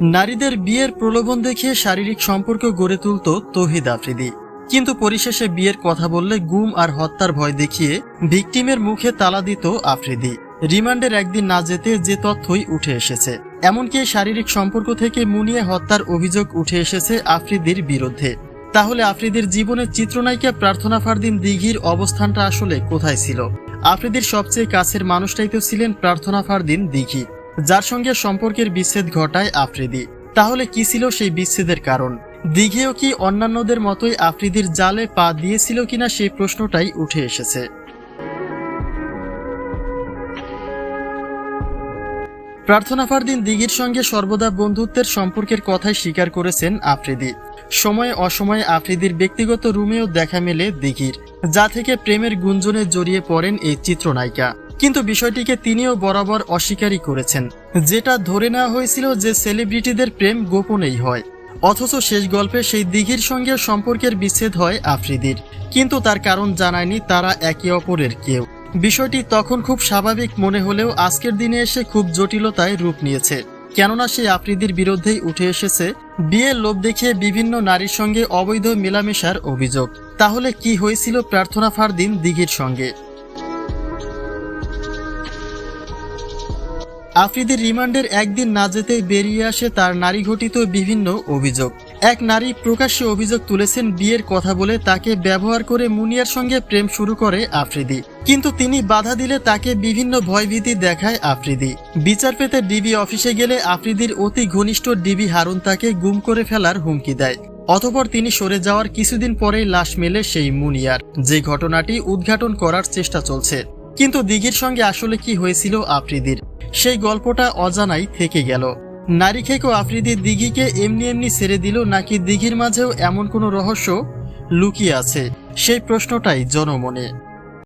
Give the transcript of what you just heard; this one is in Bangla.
নারীদের বিয়ের প্রলোভন দেখিয়ে শারীরিক সম্পর্ক গড়ে তুলত তহিদ আফ্রিদি। কিন্তু পরিশেষে বিয়ের কথা বললে গুম আর হত্যার ভয় দেখিয়ে ভিকটিমের মুখে তালা দিত আফ্রিদি। রিমান্ডের একদিন না যেতে যে তথ্যই উঠে এসেছে। এমনকি শারীরিক সম্পর্ক থেকে মুনিয়ে হত্যার অভিযোগ উঠে এসেছে আফ্রিদির বিরুদ্ধে। তাহলে আফ্রিদির জীবনের চিত্রনায়িকা প্রার্থনা ফারদিন দিঘির অবস্থানটা আসলে কোথায় ছিল? আফ্রিদির সবচেয়ে কাছের মানুষটাই তো ছিলেন প্রার্থনা ফারদিন দিঘি। যার সঙ্গে সম্পর্কের বিচ্ছেদ ঘটায় আফ্রিদি। তাহলে কি ছিল সেই বিচ্ছেদের কারণ? দিঘেও কি অন্যান্যদের মতোই আফ্রিদির জালে পা দিয়েছিল কিনা সেই প্রশ্নটাই উঠে এসেছে। প্রার্থনা ফারদিন দিঘির সঙ্গে সর্বদা বন্ধুত্বের সম্পর্কের কথাই স্বীকার করেছেন আফ্রিদি। সময়ে অসময়ে আফ্রিদির ব্যক্তিগত রুমেও দেখা মেলে দিঘির, যা থেকে প্রেমের গুঞ্জনে জড়িয়ে পড়েন এই চিত্রনায়িকা। কিন্তু বিষয়টিকে তিনিও বরাবর অস্বীকারই করেছেন। যেটা ধরে নেওয়া হয়েছিল যে সেলিব্রিটিদের প্রেম গোপনেই হয়। অথচ শেষ গল্পে সেই দিঘির সঙ্গে সম্পর্কের বিচ্ছেদ হয় আফ্রিদির। কিন্তু তার কারণ জানায়নি তারা একে অপরের কেউ। বিষয়টি তখন খুব স্বাভাবিক মনে হলেও আজকের দিনে এসে খুব জটিলতায় রূপ নিয়েছে। কেননা সেই আফ্রিদির বিরুদ্ধেই উঠে এসেছে, বিয়ের লোভ দেখিয়ে বিভিন্ন নারীর সঙ্গে অবৈধ মেলামেশার অভিযোগ। তাহলে কি হয়েছিল প্রার্থনা ফারদিন দিঘির সঙ্গে? আফ্রিদির রিমান্ডের একদিন না যেতেই বেরিয়ে আসে তার নারী ঘটিত বিভিন্ন অভিযোগ। এক নারী প্রকাশ্যে অভিযোগ তুলেছেন বিয়ের কথা বলে তাকে ব্যবহার করে মুনিয়ার সঙ্গে প্রেম শুরু করে আফ্রিদি। কিন্তু তিনি বাধা দিলে তাকে বিভিন্ন ভয়ভীতি দেখায় আফ্রিদি। বিচার পেতে ডিবি অফিসে গেলে আফ্রিদির অতি ঘনিষ্ঠ ডিবি হারুন তাকে গুম করে ফেলার হুমকি দেয়। অতপর তিনি সরে যাওয়ার কিছুদিন পরেই লাশ মেলে সেই মুনিয়ার। যে ঘটনাটি উদ্ঘাটন করার চেষ্টা চলছে। কিন্তু দিঘির সঙ্গে আসলে কি হয়েছিল আফ্রিদির? সেই গল্পটা অজানাই থেকে গেল। নারী খেকো আফ্রিদি দিঘিকে এমনি এমনি ছেড়ে দিল নাকি দিঘির মাঝেও এমন কোনো রহস্য লুকিয়ে আছে? সেই প্রশ্নটাই জনমনে।